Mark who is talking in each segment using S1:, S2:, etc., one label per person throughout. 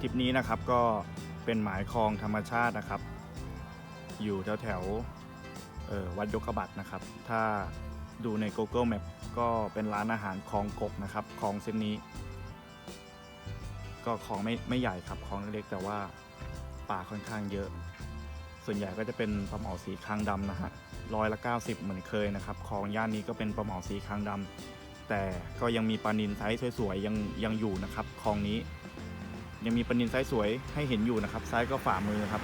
S1: ทริปนี้นะครับก็เป็นหมายคลองธรรมชาตินะครับ อยู่แถวแถววัดยกบัตนะครับ ถ้าดูใน Google Map ก็เป็นร้านอาหารคลองกกนะครับคลองเส้นนี้ ก็คลองไม่ไม่ใหญ่ครับคลองเล็กแต่ว่าป่าค่อนข้างเยอะ ส่วนใหญ่ก็จะเป็นปลาหมอสีคางดำนะฮะร้อยละ 90 เหมือนเคยนะครับคลองย่านนี้ก็เป็นปลาหมอสีคางดำ แต่ก็ยังมีปลานินไซส์สวยๆยังยังอยู่นะครับคลองนี้ ยังมีปลานินไซส์สวยให้เห็นอยู่นะครับไซส์ก็ฝ่ามือครับ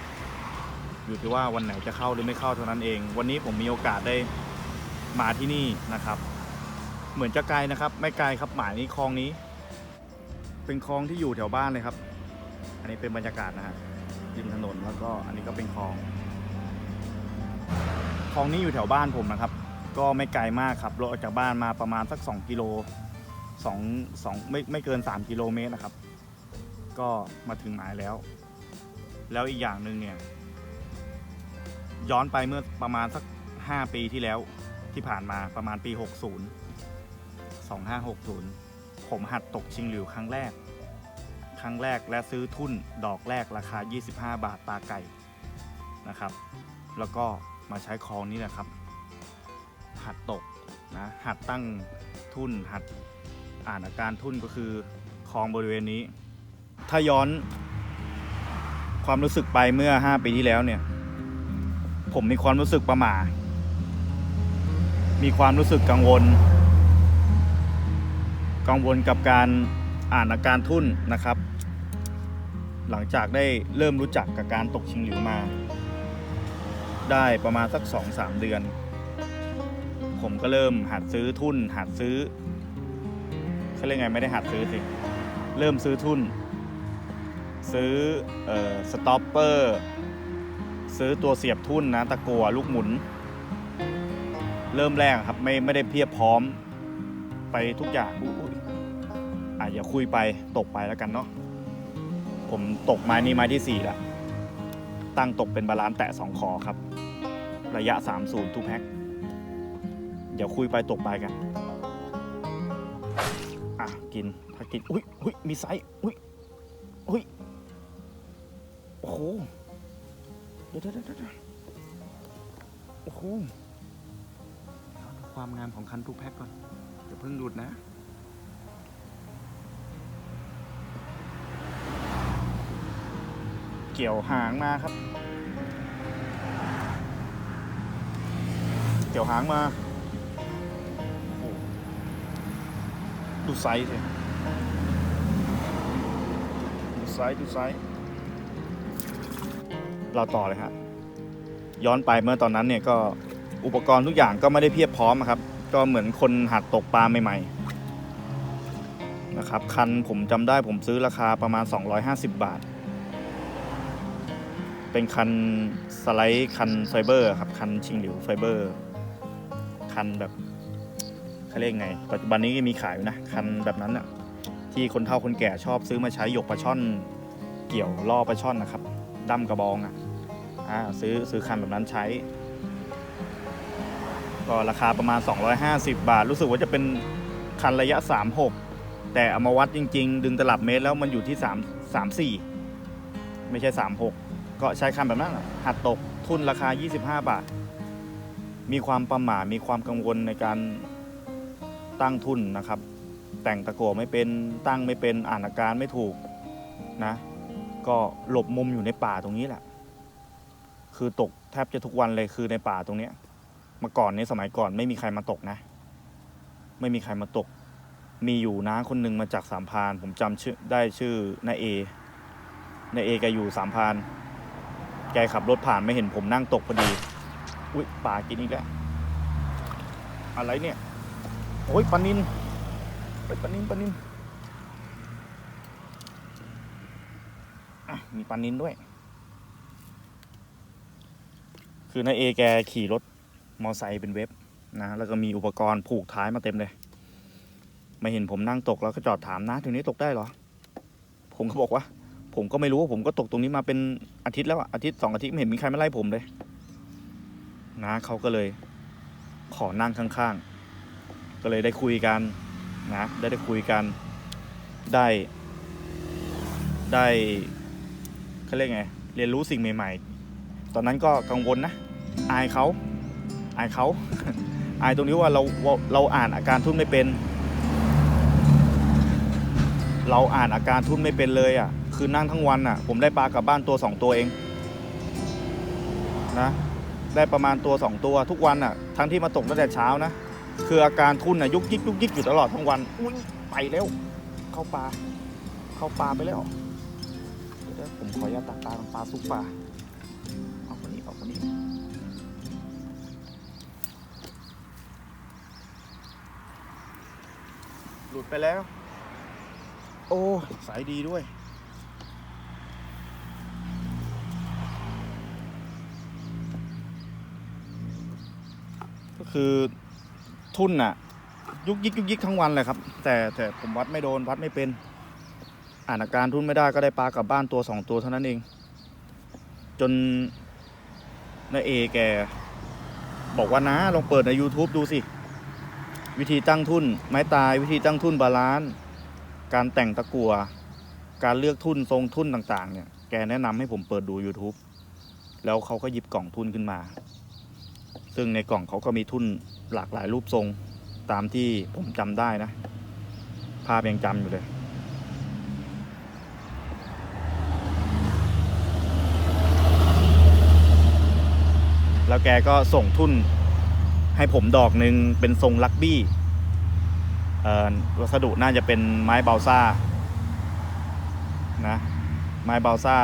S1: อยู่ที่ว่าวันไหนจะเข้าหรือไม่เข้าเท่านั้นเอง วันนี้ผมมีโอกาสได้มาที่นี่นะครับ เหมือนจะไกลนะครับ ไม่ไกลครับหมายนี้คลองนี้ เป็นคลองที่อยู่แถวบ้านเลยครับ อันนี้เป็นบรรยากาศนะฮะริมถนนแล้วก็อันนี้ก็เป็นคลองคลองนี้อยู่แถวบ้านผมนะครับ ก็ไม่ไกลมากครับรถออกจากบ้านมาประมาณสัก 2 กิโล2 2ไม่ไม่เกิน 3 กิโลเมตรนะครับ ก็มาถึงหมายแล้ว แล้วอีกอย่างหนึ่งเนี่ย ย้อนไปเมื่อประมาณสัก 5 ปีที่แล้วที่ผ่านมาประมาณปี 60 2560 ผมหัดตกชิงหลิวครั้งแรก ครั้งแรกและซื้อทุนดอกแรกราคา 25 บาทปลาไก่นะครับ แล้วก็มาใช้คลองนี้แหละครับ หัดตกนะหัดตั้งทุนหัดอ่านอาการทุ่นก็คือคลองบริเวณนี้ ถ้าย้อนความรู้สึกไปเมื่อ 5 ปีที่แล้วเนี่ย ผมมีความรู้สึกประหม่า มีความรู้สึกกังวล กังวลกับการอ่านอาการทุ่นนะครับ หลังจากได้เริ่มรู้จักกับการตกชิงหลิวมา ได้ประมาณสัก 2-3 เดือน ผมก็เริ่มหัดซื้อทุน หัดซื้อเขาเรียกไงไม่ได้หัดซื้อสิ เริ่มซื้อทุน ซื้อเอ่อสต็อปเปอร์ซื้อตัวเสียบทุ่นนะตะกัวลูกหมุน เริ่มแรกครับไม่ไม่ได้เพียบพร้อมไปทุกอย่างอุ๊ยอุ๊ยอะอย่าคุยไปตกไปแล้วกันเนาะผมตกไม้นี้ไม้ที่ 4ล้วตั้งตกเป็นบาลานซ์แตะ2ขอครับ ระยะ 30 ทุกแพ็ค เดี๋ยวคุยไปตกไปกัน อะ กินถ้ากิน อุ้ยอุ้ยมีไซส์อุ้ยอุ้ยโอ้โหเดี๋ยวเดี๋ยวเดี๋ยวเดี๋ยวโอ้โหเอาดูความงามของคันทุกแพ็คก่อนอย่าเพิ่งหลุดนะเกี่ยวหางมาครับ เกี่ยวหางมา ดูไซส์สิดูไซส์ดูไซส์เราต่อเลยครับย้อนไปเมื่อตอนนั้นเนี่ยก็อุปกรณ์ทุกอย่างก็ไม่ได้เพียบพร้อมครับ ก็เหมือนคนหัดตกปลาใหม่ๆนะครับ คันผมจำได้ผมซื้อราคาประมาณ 250 บาท เป็นคันสไลด์คันไฟเบอร์ครับ คันชิงหลิวไฟเบอร์ คันแบบ เขาเรียกไง ปัจจุบันนี้มีขายอยู่นะ คันแบบนั้นอะที่คนเฒ่าคนแก่ชอบซื้อมาใช้หยกปลาช่อน เกี่ยวล่อปลาช่อนนะครับดั้มกระบองอะอ่าซื้อซื้อคันแบบนั้นใช้ ก็ราคาประมาณ 250 บาท รู้สึกว่าจะเป็นคันระยะ 36 แต่เอามาวัดจริง ๆ ดึงตลับเมตรแล้วมันอยู่ที่ 3 34 ไม่ใช่ 36 ก็ใช้คันแบบนั้นหัดตกทุนราคา 25 บาท มีความประหม่ามีความกังวลในการ ตั้งทุนนะครับ แต่งตะโกไม่เป็นตั้งไม่เป็นอ่านอาการไม่ถูกนะ ก็หลบมุมอยู่ในป่าตรงนี้แหละ คือตกแทบจะทุกวันเลยคือในป่าตรงเนี้ยเมื่อก่อนในสมัยก่อนไม่มีใครมาตกนะ ไม่มีใครมาตก มีอยู่น้าคนหนึ่งมาจากสามพานผมจำชื่อได้ชื่อนายเอนายเอแกอยู่สามพานแกขับรถผ่านไม่เห็นผมนั่งตกพอดี อุ้ยป่ากินอีกแล้ว อะไรเนี่ย โอ้ยปลานินไปปลานินปลานินมีปลานินด้วย คือนายเอแกขี่รถมอไซค์เป็นเว็บนะแล้วก็มีอุปกรณ์ผูกท้ายมาเต็มเลย มาเห็นผมนั่งตกแล้วก็จอดถามนะตรงนี้ตกได้เหรอ ผมก็บอกว่า ผมก็ไม่รู้ว่าผมก็ตกตรงนี้มาเป็นอาทิตย์แล้วอาทิตย์สองอาทิตย์ไม่เห็นมีใครมาไล่ผมเลย นะเขาก็เลย ขอนั่งข้างๆ ก็เลยได้คุยกันนะได้ได้คุยกันได้ ได้เขาเรียกไงเรียนรู้สิ่งใหม่ ๆ ตอนนั้นก็กังวลนะ อายเขาอายเขาอายตรงนี้ว่าเราเราเราอ่านอาการทุ่นไม่เป็น เราอ่านอาการทุ่นไม่เป็นเลยอะ คือนั่งทั้งวันอะ ผมได้ปลากลับบ้านตัวสองตัวเองนะได้ประมาณตัวสองตัวทุกวันอะ ทั้งที่มาตกตั้งแต่เช้านะ คืออาการทุ่นอะยุกยิกยุกยิกอยู่ตลอดทั้งวันอุ้ยไปแล้วเข้าปลาเข้าปลาไปแล้วเดี๋ยวผมขออนุญาตตักปลาปลาซุกปลาเอาคนนี้เอาคนนี้หลุดไปแล้ว โอ้สายดีด้วยก็คือ ทุ่นน่ะ ยุกยิกยุกยิกทั้งวันเลยครับ แต่แต่ผมวัดไม่โดนวัดไม่เป็น อ่านอาการทุ่นไม่ได้ก็ได้ปลากลับบ้านตัวสองตัวเท่านั้นเอง จนนาเอแก บอกว่านะลองเปิดใน YouTube ดูสิ วิธีตั้งทุ่น ไม้ตายวิธีตั้งทุ่นบาลานซ์การแต่งตะกัวการเลือกทุ่นทรงทุ่นต่าง ๆ เนี่ย แกแนะนำให้ผมเปิดดู YouTube แล้วเขาก็หยิบกล่องทุ่นขึ้นมา ซึ่งในกล่องเขาก็มีทุ่นหลากหลายรูปทรงตามที่ผมจำได้นะ ภาพยังจำอยู่เลย แล้วแกก็ส่งทุ่นให้ผมดอกหนึ่งเป็นทรงลักบี้วัสดุน่าจะเป็นไม้เบาซ่านะไม้เบาซ่า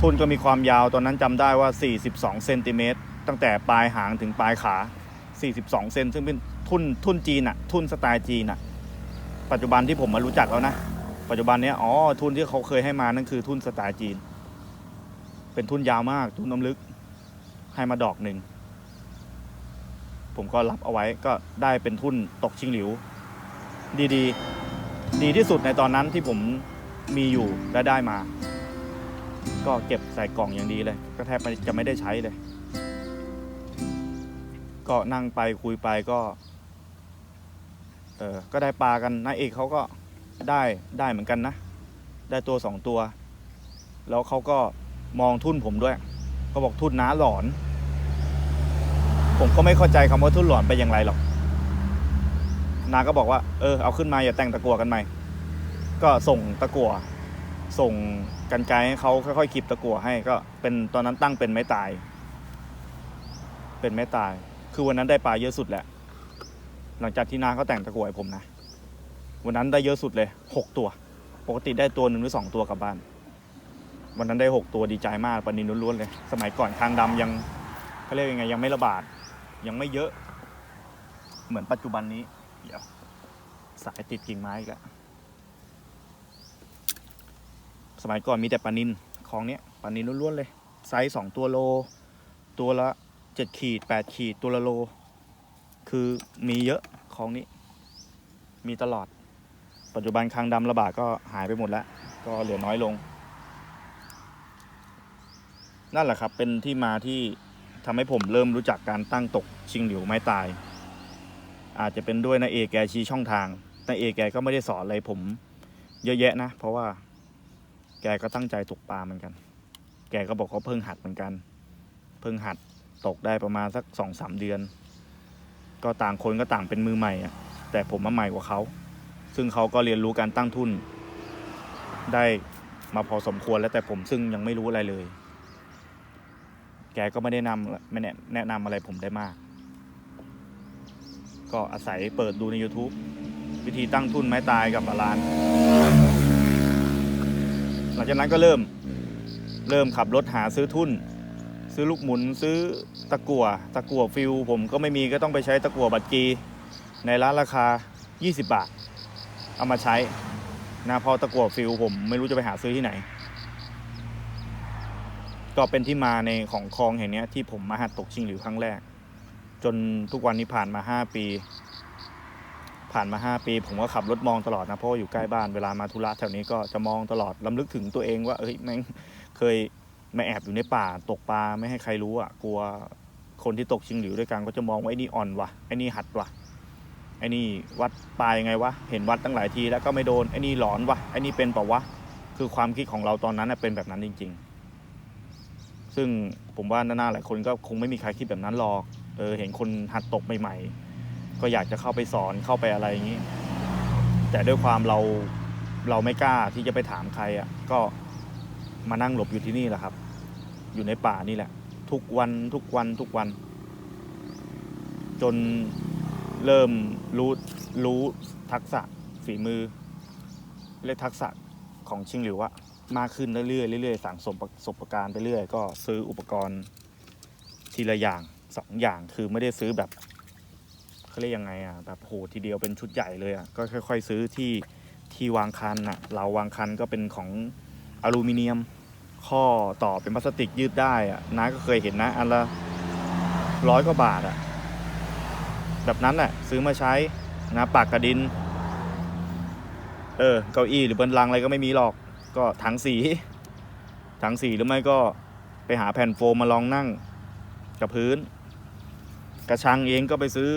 S1: ทุ่นก็มีความยาวตอนนั้นจำได้ว่า 42 เซนติเมตร ตั้งแต่ปลายหางถึงปลายขา 42 เซนซึ่งเป็นทุนทุนจีนอะทุนสไตล์จีนอะปัจจุบันที่ผมมารู้จักแล้วนะ ปัจจุบันเนี้ยอ๋อทุนที่เขาเคยให้มานั่นคือทุนสไตล์จีน เป็นทุนยาวมาก ทุนน้ำลึก ให้มาดอกหนึ่ง ผมก็รับเอาไว้ก็ได้เป็นทุนตกชิงหลิว ดีดีดีที่สุดในตอนนั้นที่ผมมีอยู่และได้มา ก็เก็บใส่กล่องอย่างดีเลย ก็แทบจะไม่ได้ใช้เลย ก็นั่งไปคุยไปก็เออก็ได้ปลากันนายเอกเขาก็ได้ได้เหมือนกันนะ ได้ตัวสองตัว แล้วเขาก็มองทุ่นผมด้วยเขาบอกทุ่นน้าหลอน ผมก็ไม่เข้าใจคำว่าทุ่นหลอนเป็นอย่างไรหรอกนาก็บอกว่าเออเอาขึ้นมาอย่าแต่งตะกัวกันใหม่ ก็ส่งตะกัวส่งกันไกรให้เขาค่อยๆขีบตะกัวให้ก็เป็นตอนนั้นตั้งเป็นไม้ตาย เป็นไม้ตาย คือวันนั้นได้ปลาเยอะสุดแหละ หลังจากที่นาเขาแต่งตะกัวให้ผมนะ วันนั้นได้เยอะสุดเลยหกตัว ปกติได้ตัวหนึ่งหรือสองตัวกลับบ้าน วันนั้นได้หกตัวดีใจมากปลานินล้วนๆเลย สมัยก่อนคางดำยังเขาเรียกยังไงยังไม่ระบาด ยังไม่เยอะ เหมือนปัจจุบันนี้ เดี๋ยว สายติดกิ่งไม้อีกแล้วสมัยก่อนมีแต่ปลานินคลองเนี้ยปลานินล้วนๆเลย ไซส์สองตัวโล ตัวละ เจ็ดขีดแปดขีดตัวละโล คือมีเยอะคลองนี้ มีตลอด ปัจจุบันคางดำระบาดก็หายไปหมดแล้ว ก็เหลือน้อยลง นั่นแหละครับ เป็นที่มาที่ทำให้ผมเริ่มรู้จักการตั้งตกชิงหลิวไม้ตาย อาจจะเป็นด้วยนาเอแกชี้ช่องทางนาเอแกก็ไม่ได้สอนอะไรผมเยอะแยะนะ เพราะว่าแกก็ตั้งใจตกปลาเหมือนกัน แกก็บอกเขาเพิ่งหัดเหมือนกัน เพิ่งหัด ตกได้ประมาณสักสองสามเดือน ก็ต่างคนก็ต่างเป็นมือใหม่อะแต่ผมมาใหม่กว่าเขา ซึ่งเขาก็เรียนรู้การตั้งทุน ได้มาพอสมควรแล้วแต่ผมซึ่งยังไม่รู้อะไรเลย แกก็ไม่ได้นำไม่แนะแนะนำอะไรผมได้มาก ก็อาศัยเปิดดูใน YouTube วิธีตั้งทุนไม้ตายกับบาลาน หลังจากนั้นก็เริ่ม เริ่มขับรถหาซื้อทุน ซื้อลูกหมุนซื้อตะกั่วตะกั่วฟิลผมก็ไม่มีก็ต้องไปใช้ตะกั่วบัตรกีในร้านราคา 20 บาท เอามาใช้นะพอตะกั่วฟิลผมไม่รู้จะไปหาซื้อที่ไหน ก็เป็นที่มาในของคลองแห่งนี้ที่ผมมาหัดตกชิงหลิวครั้งแรก จนทุกวันนี้ผ่านมาห้าปี ผ่านมาห้าปี ผมก็ขับรถมองตลอดนะเพราะอยู่ใกล้บ้านเวลามาธุระแถวนี้ก็จะมองตลอดลำลึกถึงตัวเองว่าเอ้ยแม่งเคย มาแอบอยู่ในป่าตกปลาไม่ให้ใครรู้อะกลัวคนที่ตกชิงหลิวด้วยกันก็จะมองว่าไอ้นี่อ่อนวะไอ้นี่หัดวะไอ้นี่วัดปลายังไงวะเห็นวัดตั้งหลายทีแล้วก็ไม่โดนไอ้นี่หลอนวะไอ้นี่เป็นเปล่าวะคือความคิดของเราตอนนั้นเป็นแบบนั้นจริง ๆ ซึ่งผมว่านานาหลายคนก็คงไม่มีใครคิดแบบนั้นหรอกเออเห็นคนหัดตกใหม่ ๆ ก็อยากจะเข้าไปสอนเข้าไปอะไรอย่างนี้ แต่ด้วยความเราเราไม่กล้าที่จะไปถามใครอะก็ มานั่งหลบอยู่ที่นี่แหละครับ อยู่ในป่านี่แหละ ทุกวันทุกวันทุกวัน จนเริ่มรู้รู้ทักษะฝีมือเรียกทักษะของชิงหลิวอะมากขึ้นเรื่อยๆเรื่อยๆสั่งสมประสบการณ์ไปเรื่อยก็ซื้ออุปกรณ์ทีละอย่างสองอย่างคือไม่ได้ซื้อแบบเขาเรียกยังไงอะแบบโหทีเดียวเป็นชุดใหญ่เลยอะก็ค่อย ๆ ซื้อที่ที่วางคันอะเราวางคันก็เป็นของอลูมิเนียม ข้อต่อเป็นพลาสติกยืดได้อะน้าก็เคยเห็นนะ อันละร้อยกว่าบาทอะแบบนั้นแหละซื้อมาใช้นะปากกระดิน เออเก้าอี้หรือบันลังอะไรก็ไม่มีหรอก ก็ถังสีถังสีหรือไม่ก็ไปหาแผ่นโฟมมาลองนั่งกับพื้น กระชังเองก็ไปซื้อ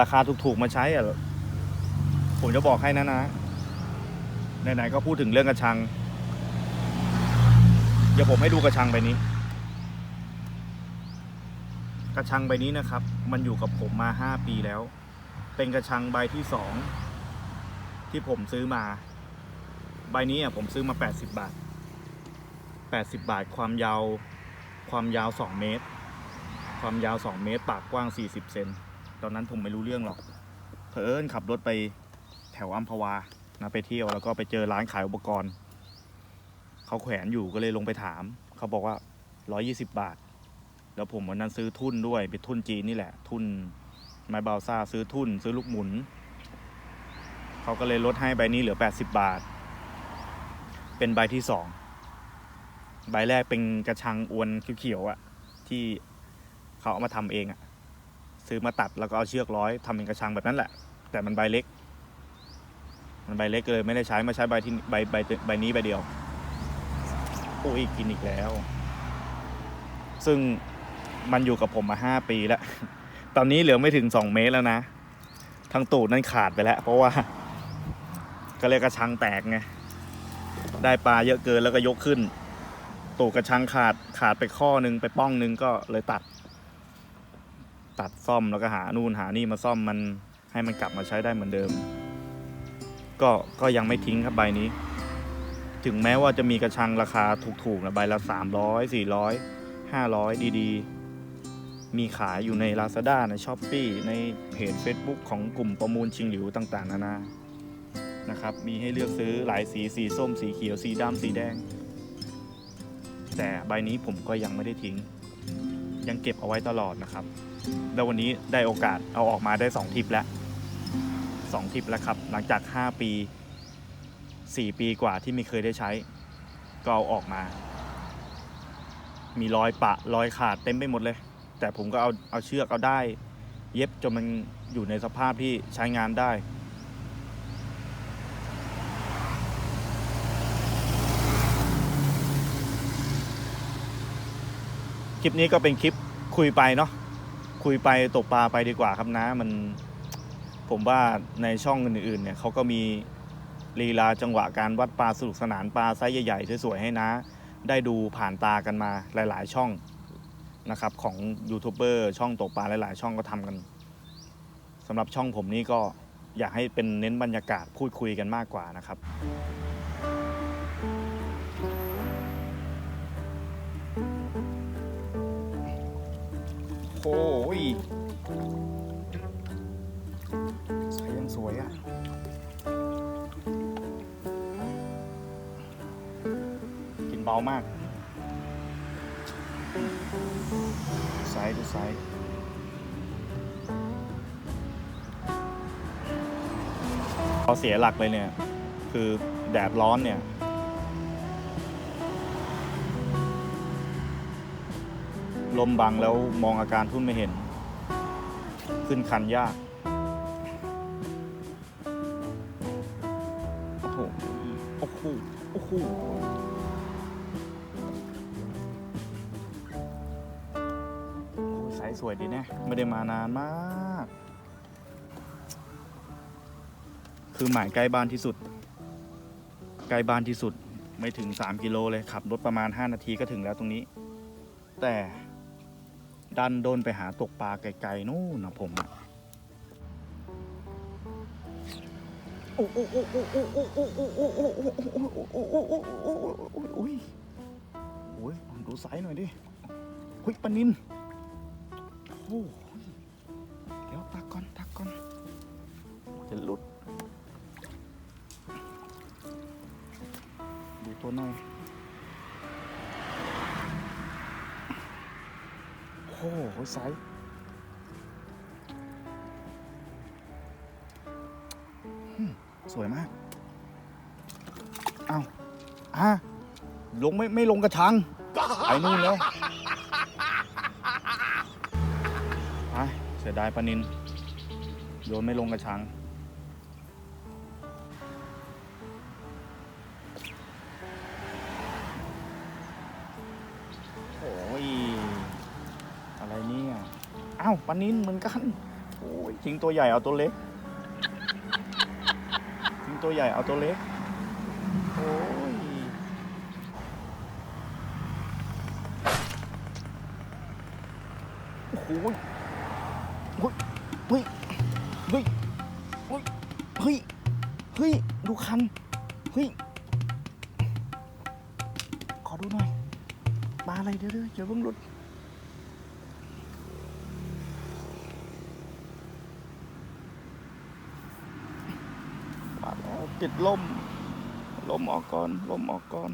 S1: ราคาถูกๆมาใช้อะผมจะบอกให้นะนะไหนๆก็พูดถึงเรื่องกระชัง เดี๋ยวผมให้ดูกระชังใบนี้ กระชังใบนี้นะครับ มันอยู่กับผมมาห้าปีแล้ว เป็นกระชังใบที่สองที่ผมซื้อมา ใบนี้อะผมซื้อมา 80 บาท 80 บาทความยาวความยาว 2 เมตร ความยาว 2 เมตร ปากกว้าง 40 เซนตอนนั้นผมไม่รู้เรื่องหรอกเผอิญขับรถไปแถวอัมพวานะไปเที่ยวแล้วก็ไปเจอร้านขายอุปกรณ์ เขาแขวนอยู่ก็เลยลงไปถาม เขาบอกว่า 120 บาท แล้วผมวันนั้นซื้อทุนด้วยเป็นทุนจีนนี่แหละ ทุนไม้เบาซ่าซื้อทุน ซื้อลูกหมุน เขาก็เลยลดให้ใบนี้เหลือ 80 บาท เป็นใบที่สองใบแรกเป็นกระชังอวนเขียวๆอะที่เขาเอามาทำเองอะซื้อมาตัดแล้วก็เอาเชือกร้อยทำเป็นกระชังแบบนั้นแหละ แต่มันใบเล็ก มันใบเล็กเลยไม่ได้ใช้มาใช้ใบที่ใบใบใบนี้ใบเดียว โอ้ยกินอีกแล้ว ซึ่งมันอยู่กับผมมาห้าปีแล้ว ตอนนี้เหลือไม่ถึงสองเมตรแล้วนะทั้งตูดนั่นขาดไปแล้ว เพราะว่า ก็เรียกกระชังแตกไง ได้ปลาเยอะเกินแล้วก็ยกขึ้น ตูดกระชังขาดขาดไปข้อหนึ่งไปป้องหนึ่งก็เลยตัด ตัดซ่อมแล้วก็หานู่นหานี่มาซ่อมมันให้มันกลับมาใช้ได้เหมือนเดิม ก็ก็ยังไม่ทิ้งครับใบนี้ ถึงแม้ว่าจะมีกระชังราคาถูกๆนะใบละสามร้อยสี่ร้อยห้าร้อยดีๆ มีขายอยู่ใน Lazada ใน s h อ p e e ในเพจ Facebook ของกลุ่มประมูลชิงหลิวต่างๆ นานานะครับ มีให้เลือกซื้อหลายสีสีส้มสีเขียวสีดำสีแดง แต่ใบนี้ผมก็ยังไม่ได้ทิ้ง ยังเก็บเอาไว้ตลอดนะครับ แล้ววันนี้ได้โอกาสเอาออกมาได้ 2 ทิปแล้ว 2 ทิปแล้วครับ หลังจาก 5 ปี 4 ปีกว่าที่ไม่เคยได้ใช้ ก็เอาออกมา มีรอยปะรอยขาดเต็มไปหมดเลย แต่ผมก็เอาเอาเชือกเอาได้ เย็บจนมันอยู่ในสภาพที่ใช้งานได้คลิปนี้ก็เป็นคลิปคุยไปเนาะคุยไปตกปลาไปดีกว่าครับนะมันผมว่าในช่องอื่นๆเนี่ยเขาก็มี ลีลาจังหวะการวัดปลาสนุกสนานปลาไซส์ใหญ่ๆสวยๆให้นะ ได้ดูผ่านตากันมาหลาย ๆ ช่องนะครับของยูทูบเบอร์ช่องตกปลาหลาย ๆ ช่องก็ทำกันสำหรับช่องผมนี่ก็อยากให้เป็นเน้นบรรยากาศพูดคุยกันมากกว่านะครับโอ้ย เบามากไซส์ดูไซส์พอเสียหลักเลยเนี่ย คือแดดร้อนเนี่ย ลมบังแล้วมองอาการทุ่นไม่เห็น ขึ้นคันยาก ไม่ได้มานานมาก คือหมายใกล้บ้านที่สุด ใกล้บ้านที่สุดไม่ถึง 3 กิโลเลยขับรถประมาณ 5 นาทีก็ถึงแล้วตรงนี้ แต่ดันโดนไปหาตกปลาไกลๆนู่นนะผมอะดูไซส์หน่อยดิ หุ้ยปลานินโอ้ ตัวหน่อยโอ้โหไซส์อืมสวยมาก เอาอะลงไม่ไม่ลงกระชัง ไปนู่นแล้วไปเสียดายปลานิน โยนไม่ลงกระชังาวปลานินเหมือนกันโอ้ยทิ้งตัวใหญ่เอาตัวเล็กทิ้งตัวใหญ่เอาตัวเล็กโอ้ยโอ้ย ติดลมลมออกก่อนลมออกก่อน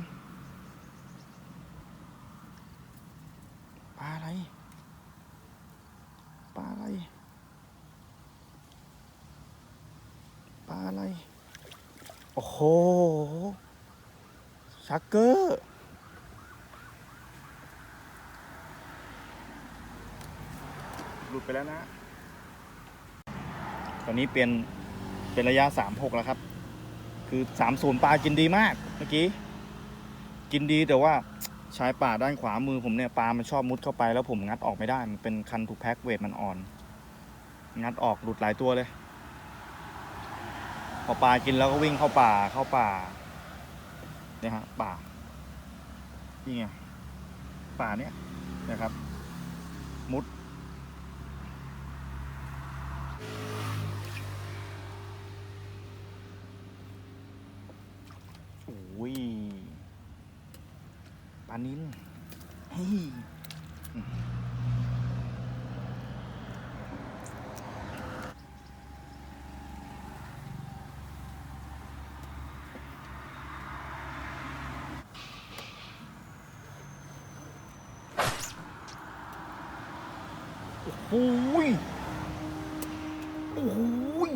S1: ปลาอะไรปลาอะไรปลาอะไร โอ้โหชักเกอร์หลุดไปแล้วนะ ตอนนี้เปลี่ยนเป็นระยะสามหกแล้วครับ คือสามศูนย์ปลากินดีมากเมื่อกี้ กินดีแต่ว่าชายป่าด้านขวามือผมเนี่ยปลามันชอบมุดเข้าไปแล้วผมงัดออกไม่ได้ มันเป็นคันถูกแพ็กเวทมันอ่อน งัดออกหลุดหลายตัวเลย พอปลากินแล้วก็วิ่งเข้าป่าเข้าป่าเนี่ยฮะป่านี่ไงป่าเนี้ยนะครับ มุด โอ้ยปลา นินเฮ้ยโอ้ยโอ้ย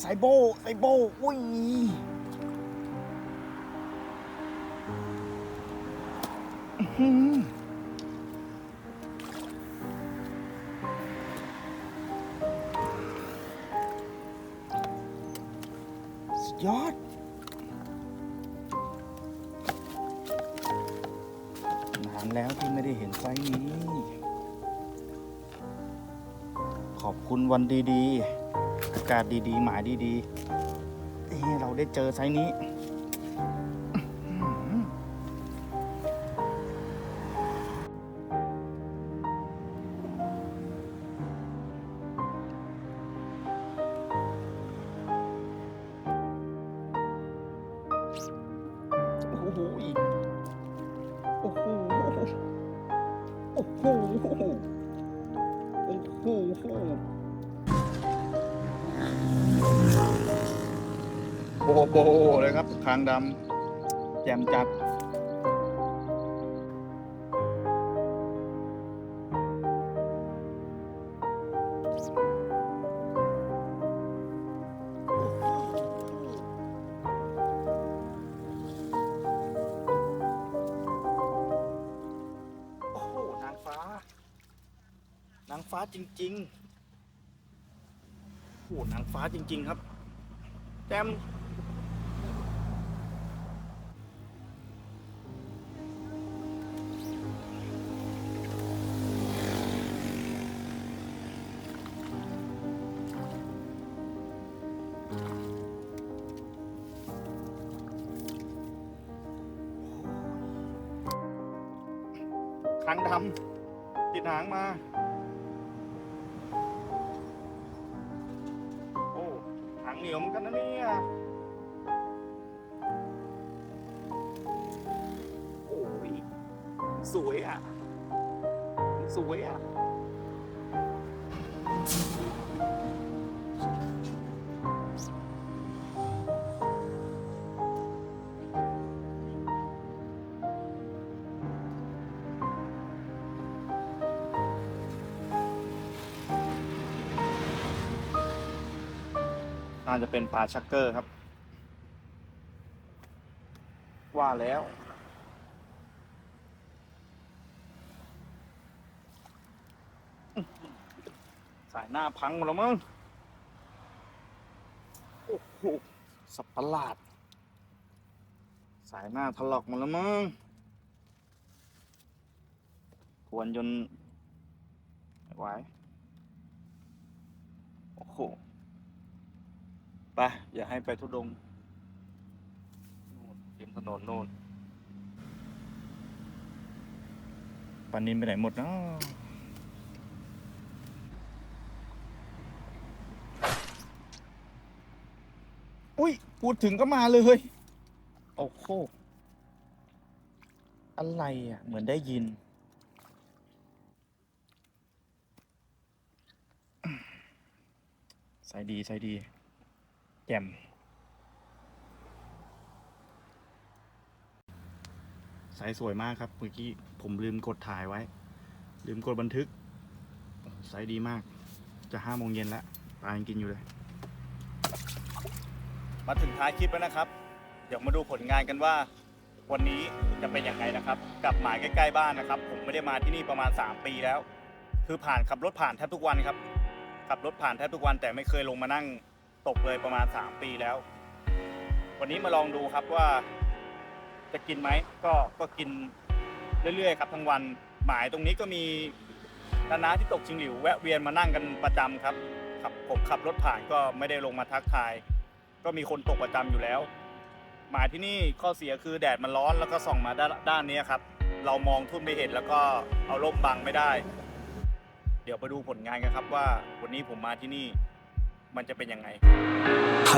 S1: ไซโบไซโบอุ้ย ยอด นานแล้วที่ไม่ได้เห็นไซส์นี้ ขอบคุณวันดีๆ อากาศดีๆ หมายดีๆที่ให้เราได้เจอไซส์นี้ โอ้โหโอ้โหโอ้โหเลยครับคางดำแจ่มจัด ฟ้าจริง ๆ ครับ แจมคังดำติดหางมา น่าจะเป็นปลาชักเกอร์ครับ ว่าแล้ว สายหน้าพังหมดแล้วมั้งโอ้โหสับประหลาด สายหน้าถลอกหมดแล้วมั้งทวนจนไม่ไหวโอ้โห ไปอย่าให้ไปทุดงค์นู่นริมถนนนู่นปานินไปไหนหมดเนาะอุ้ยพูดถึงก็มาเลย โอ้โหอะไรอะ เหมือนได้ยิน ใส่ดีใส่ดี แจ่มสายสวยมากครับ เมื่อกี้ผมลืมกดถ่ายไว้ ลืมกดบันทึกสายดีมาก จะห้าโมงเย็นแล้วปลายังกินอยู่เลย มาถึงท้ายคลิปแล้วนะครับ เดี๋ยวมาดูผลงานกันว่า วันนี้จะเป็นยังไงนะครับ กับหมายใกล้ๆบ้านนะครับ ผมไม่ได้มาที่นี่ประมาณ 3 ปีแล้ว คือผ่านขับรถผ่านแทบทุกวันครับ ขับรถผ่านแทบทุกวันแต่ไม่เคยลงมานั่ง ตกเลยประมาณ 3 ปีแล้ว วันนี้มาลองดูครับว่า จะกินไหมก็ก็กินเรื่อยๆครับทั้งวันหมายตรงนี้ก็มีนานาที่ตกชิงหลิวแวะเวียนมานั่งกันประจำครับครับผมขับรถผ่านก็ไม่ได้ลงมาทักทาย ก็มีคนตกประจำอยู่แล้ว หมายที่นี่ข้อเสียคือแดดมันร้อนแล้วก็ส่องมาด้านานนี้ครับ เรามองทุ่นไม่เห็นแล้วก็เอาร่มบังไม่ได้ เดี๋ยวไปดูผลงานกันครับว่าวันนี้ผมมาที่นี่ มันจะเป็นยังไง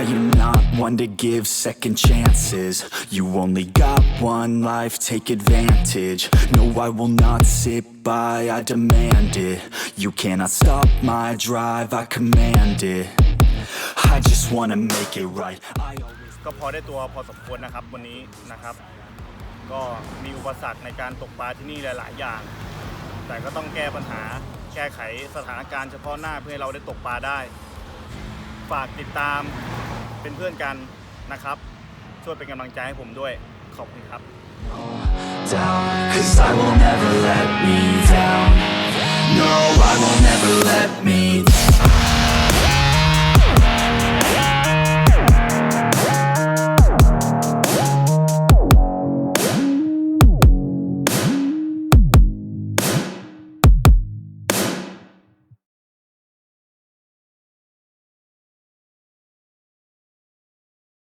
S2: I am not one to give second chances. You only got one life, take advantage. No, I will not sit by, I demand it. You cannot stop my drive, I command it. I just wanna make it right. I always
S1: ก็พอได้ตัวพอสมควรนะครับวันนี้นะครับ ก็มีอุปสรรคในการตกปลาที่นี่หลาย ๆ อย่าง แต่ก็ต้องแก้ปัญหาแก้ไขสถานการณ์เฉพาะหน้าเพื่อให้เราได้ตกปลาได้ ฝากติดตามเป็นเพื่อนกันนะครับ ช่วยเป็นกำลังใจให้ผมด้วย ขอบคุณครับ
S2: down, cause I will never let me down. No, I will never let me down